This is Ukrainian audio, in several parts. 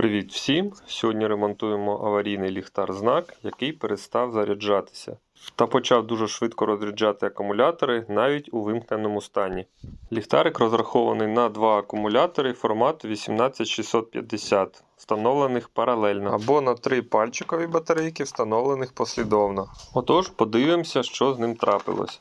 Привіт всім! Сьогодні ремонтуємо аварійний ліхтар знак, який перестав заряджатися. Та почав дуже швидко розряджати акумулятори навіть у вимкненому стані. Ліхтарик розрахований на два акумулятори формату 18650, встановлених паралельно, або на три пальчикові батарейки, встановлених послідовно. Отож, подивимося, що з ним трапилось.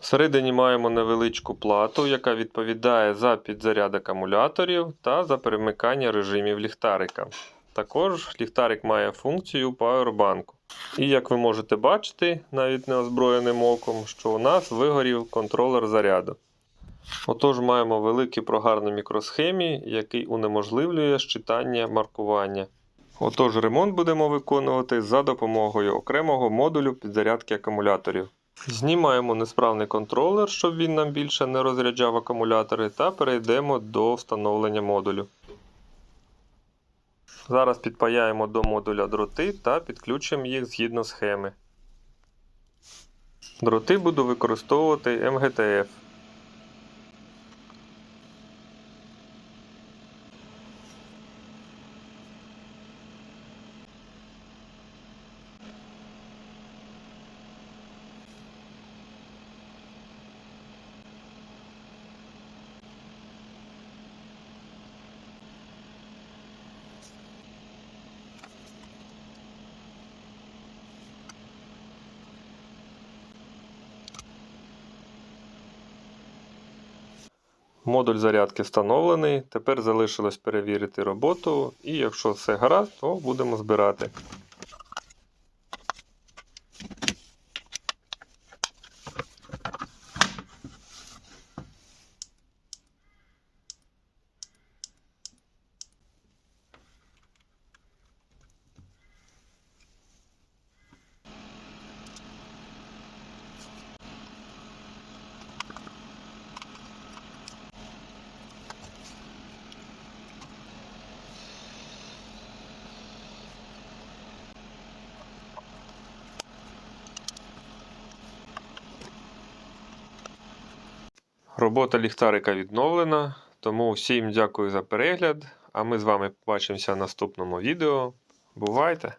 Всередині маємо невеличку плату, яка відповідає за підзаряд акумуляторів та за перемикання режимів ліхтарика. Також ліхтарик має функцію павербанку. І як ви можете бачити, навіть неозброєним оком, що у нас вигорів контролер заряду. Отож, маємо великий прогар на мікросхемі, який унеможливлює щитання маркування. Отож, ремонт будемо виконувати за допомогою окремого модулю підзарядки акумуляторів. Знімаємо несправний контролер, щоб він нам більше не розряджав акумулятори, та перейдемо до встановлення модулю. Зараз підпаяємо до модуля дроти та підключимо їх згідно схеми. Дроти буду використовувати МГТФ. Модуль зарядки встановлений. Тепер залишилось перевірити роботу, і якщо все гаразд, то будемо збирати. Робота ліхтарика відновлена, тому всім дякую за перегляд. А ми з вами побачимося в наступному відео. Бувайте!